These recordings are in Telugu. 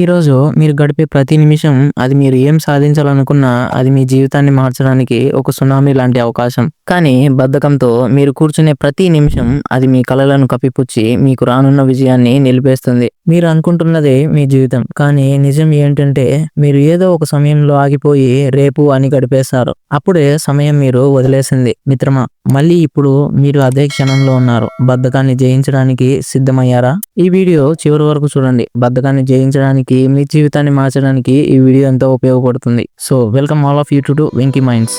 ఈరోజు మీరు గడిపే ప్రతి నిమిషం అది మీరు ఏం సాధించాలనుకున్నా అది మీ జీవితాన్ని మార్చడానికి ఒక సునామీ లాంటి అవకాశం. కానీ బద్ధకంతో మీరు కూర్చునే ప్రతి నిమిషం అది మీ కలలను కప్పిపుచ్చి మీకు రానున్న విజయాన్ని నిలిపేస్తుంది. మీరు అనుకుంటున్నదే మీ జీవితం కానీ నిజం ఏంటంటే మీరు ఏదో ఒక సమయంలో ఆగిపోయి రేపు అని గడిపేస్తారు అప్పుడే సమయం మీరు వదిలేసింది. మిత్రమా మళ్ళీ ఇప్పుడు మీరు అదే క్షణంలో ఉన్నారు. బద్ధకాన్ని జయించడానికి సిద్ధమయ్యారా? ఈ వీడియో చివరి వరకు చూడండి. బద్ధకాన్ని జయించడానికి మీ జీవితాన్ని మార్చడానికి ఈ వీడియో ఎంతో ఉపయోగపడుతుంది. So welcome all of you to Venky minds.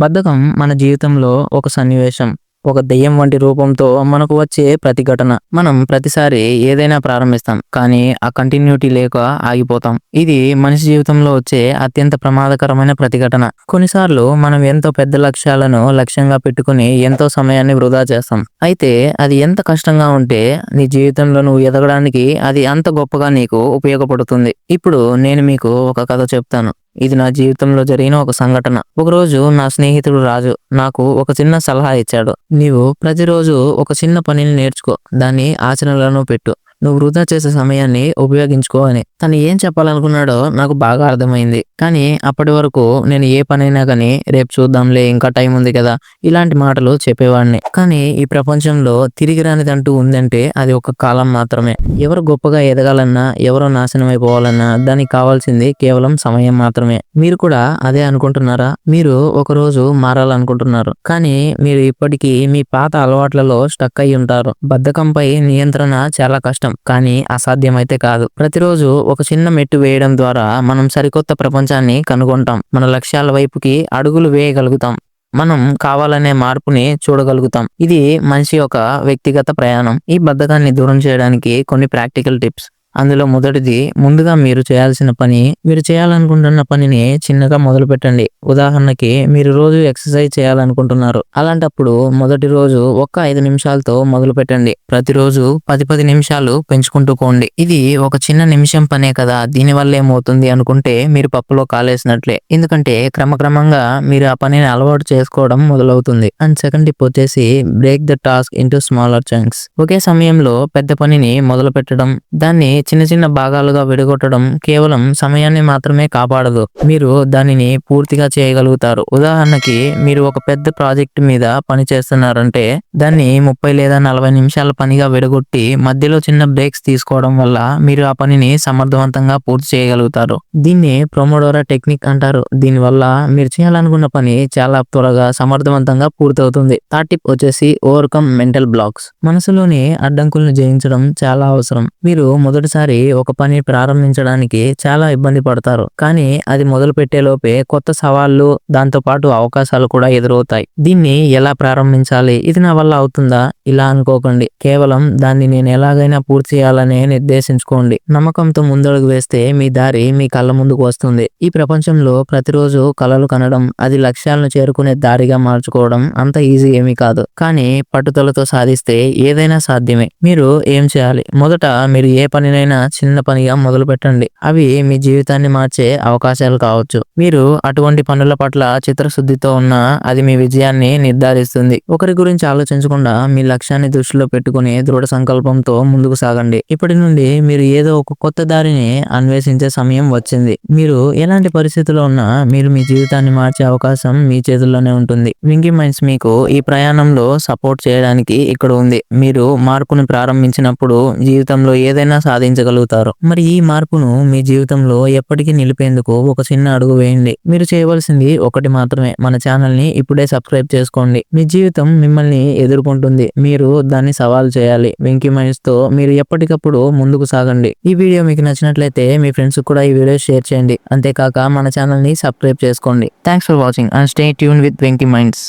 బద్ధకం మన జీవితంలో ఒక సన్నివేశం ఒక దెయ్యం వంటి రూపంతో మనకు వచ్చే ప్రతిఘటన. మనం ప్రతిసారి ఏదైనా ప్రారంభిస్తాం కానీ ఆ కంటిన్యూటీ లేక ఆగిపోతాం. ఇది మనిషి జీవితంలో వచ్చే అత్యంత ప్రమాదకరమైన ప్రతిఘటన. కొన్నిసార్లు మనం ఎంతో పెద్ద లక్ష్యాలను లక్ష్యంగా పెట్టుకుని ఎంతో సమయాన్ని వృధా చేస్తాం. అయితే అది ఎంత కష్టంగా ఉంటే నీ జీవితంలో నువ్వు ఎదగడానికి అది అంత గొప్పగా నీకు ఉపయోగపడుతుంది. ఇప్పుడు నేను మీకు ఒక కథ చెప్తాను. ఇది నా జీవితంలో జరిగిన ఒక సంఘటన. ఒకరోజు నా స్నేహితుడు రాజు నాకు ఒక చిన్న సలహా ఇచ్చాడు. నీవు ప్రతిరోజు ఒక చిన్న పనిని నేర్చుకో. దాన్ని ఆచరణలో పెట్టు. నువ్వు వృధా చేసే సమయాన్ని ఉపయోగించుకో అని. తను ఏం చెప్పాలనుకున్నాడో నాకు బాగా అర్థమైంది. కానీ అప్పటి వరకు నేను ఏ పనైనా కానీ రేపు చూద్దాంలే ఇంకా టైం ఉంది కదా ఇలాంటి మాటలు చెప్పేవాడిని. కానీ ఈ ప్రపంచంలో తిరిగి రానిదంటూ ఉందంటే అది ఒక కాలం మాత్రమే. ఎవరు గొప్పగా ఎదగాలన్నా ఎవరో నాశనం అయిపోవాలన్నా దానికి కావాల్సింది కేవలం సమయం మాత్రమే. మీరు కూడా అదే అనుకుంటున్నారా? మీరు ఒకరోజు మారాలనుకుంటున్నారు. కానీ మీరు ఇప్పటికీ మీ పాత అలవాట్లలో స్టక్ అయి ఉంటారు బద్ధకంపై నియంత్రణ చాలా కష్టం. కానీ అసాధ్యమైతే కాదు. ప్రతిరోజు ఒక చిన్న మెట్టు వేయడం ద్వారా మనం సరికొత్త ప్రపంచాన్ని కనుగొంటాం. మన లక్ష్యాల వైపుకి అడుగులు వేయగలుగుతాం. మనం కావాలనే మార్పుని చూడగలుగుతాం. ఇది మనిషి యొక్క వ్యక్తిగత ప్రయాణం. ఈ బద్ధకాన్ని దూరం చేయడానికి కొన్ని ప్రాక్టికల్ టిప్స్. అందులో మొదటిది ముందుగా మీరు చేయాల్సిన పని మీరు చేయాలనుకుంటున్న పనిని చిన్నగా మొదలు పెట్టండి ఉదాహరణకి మీరు రోజు ఎక్సర్సైజ్ చేయాలనుకుంటున్నారు. అలాంటప్పుడు మొదటి రోజు ఒక్క ఐదు నిమిషాలతో మొదలు పెట్టండి ప్రతిరోజు పది పది నిమిషాలు పెంచుకుంటూ పోండి. ఇది ఒక చిన్న నిమిషం పనే కదా దీనివల్ల ఏమవుతుంది అనుకుంటే మీరు పప్పులో కాలేసినట్లే. ఎందుకంటే క్రమక్రమంగా మీరు ఆ పనిని అలవాటు చేసుకోవడం మొదలవుతుంది. అండ్ సెకండ్ టిప్ వచ్చేసి break the task into smaller chunks ఒకే సమయంలో పెద్ద పనిని మొదలు పెట్టడం దాన్ని చిన్న చిన్న భాగాలుగా విడగొట్టడం కేవలం సమయాన్ని మాత్రమే కాపాడదు. మీరు దానిని పూర్తిగా చేయగలుగుతారు. ఉదాహరణకి మీరు ఒక పెద్ద ప్రాజెక్ట్ మీద పని చేస్తున్నారంటే దాన్ని ముప్పై లేదా నలభై నిమిషాల పనిగా విడగొట్టి మధ్యలో చిన్న బ్రేక్స్ తీసుకోవడం వల్ల మీరు ఆ పనిని సమర్థవంతంగా పూర్తి చేయగలుగుతారు. దీన్ని ప్రొమోడోరా టెక్నిక్ అంటారు. దీనివల్ల మీరు చేయాలనుకున్న పని చాలా త్వరగా సమర్థవంతంగా పూర్తవుతుంది. థర్డ్ టిప్ వచ్చేసి ఓవర్కమ్ మెంటల్ బ్లాక్స్. మనసులోని అడ్డంకులను జయించడం చాలా అవసరం. మీరు మొదటి మొదటిసారి ఒక పని ప్రారంభించడానికి చాలా ఇబ్బంది పడతారు. కానీ అది మొదలు పెట్టేలోపే కొత్త సవాళ్ళు దాంతోపాటు అవకాశాలు కూడా ఎదురవుతాయి. దీన్ని ఎలా ప్రారంభించాలి? ఇది నా వల్ల అవుతుందా? ఇలా అనుకోకండి. కేవలం దాన్ని నేను ఎలాగైనా పూర్తి చేయాలని నిర్దేశించుకోండి. నమ్మకంతో ముందడుగు వేస్తే మీ దారి మీ కళ్ళ ముందుకు వస్తుంది. ఈ ప్రపంచంలో ప్రతిరోజు కలలు కనడం అది లక్ష్యాలను చేరుకునే దారిగా మార్చుకోవడం అంత ఈజీ ఏమీ కాదు. కానీ పట్టుదలతో సాధిస్తే ఏదైనా సాధ్యమే. మీరు ఏం చేయాలి? మొదట మీరు ఏ పనినైనా చిన్న పనిగా మొదలు పెట్టండి. అవి మీ జీవితాన్ని మార్చే అవకాశాలు కావచ్చు. మీరు అటువంటి పనుల పట్ల చిత్రశుద్ధితో ఉన్నా అది మీ విజయాన్ని నిర్ధారిస్తుంది. ఒకరి గురించి ఆలోచించకుండా మీ లక్ష్యాన్ని దృష్టిలో పెట్టుకుని దృఢ సంకల్పంతో ముందుకు సాగండి. ఇప్పటి నుండి మీరు ఏదో ఒక కొత్త దారిని అన్వేషించే సమయం వచ్చింది. మీరు ఎలాంటి పరిస్థితిలో ఉన్నా మీరు మీ జీవితాన్ని మార్చే అవకాశం మీ చేతుల్లోనే ఉంటుంది. వింకీ మైండ్స్ మీకు ఈ ప్రయాణంలో సపోర్ట్ చేయడానికి ఇక్కడ ఉంది. మీరు మార్పును ప్రారంభించినప్పుడు జీవితంలో ఏదైనా సాధించగలుగుతారు మరి ఈ మార్పును మీ జీవితంలో ఎప్పటికీ నిలిపేందుకు ఒక చిన్న అడుగు వేయండి. మీరు చేయవలసింది ఒకటి మాత్రమే. మన ఛానల్ని ఇప్పుడే సబ్స్క్రైబ్ చేసుకోండి. మీ జీవితం మిమ్మల్ని ఎదుర్కొంటుంది. మీరు దాన్ని సవాల్ చేయాలి. వెంకీ మైండ్స్తో మీరు ఎప్పటికప్పుడు ముందుకు సాగండి. ఈ వీడియో మీకు నచ్చినట్లయితే మీ ఫ్రెండ్స్ కూడా ఈ వీడియో షేర్ చేయండి. అంతేకాక మన ఛానల్ని సబ్స్క్రైబ్ చేసుకోండి. Thanks for watching and stay tuned with Venky minds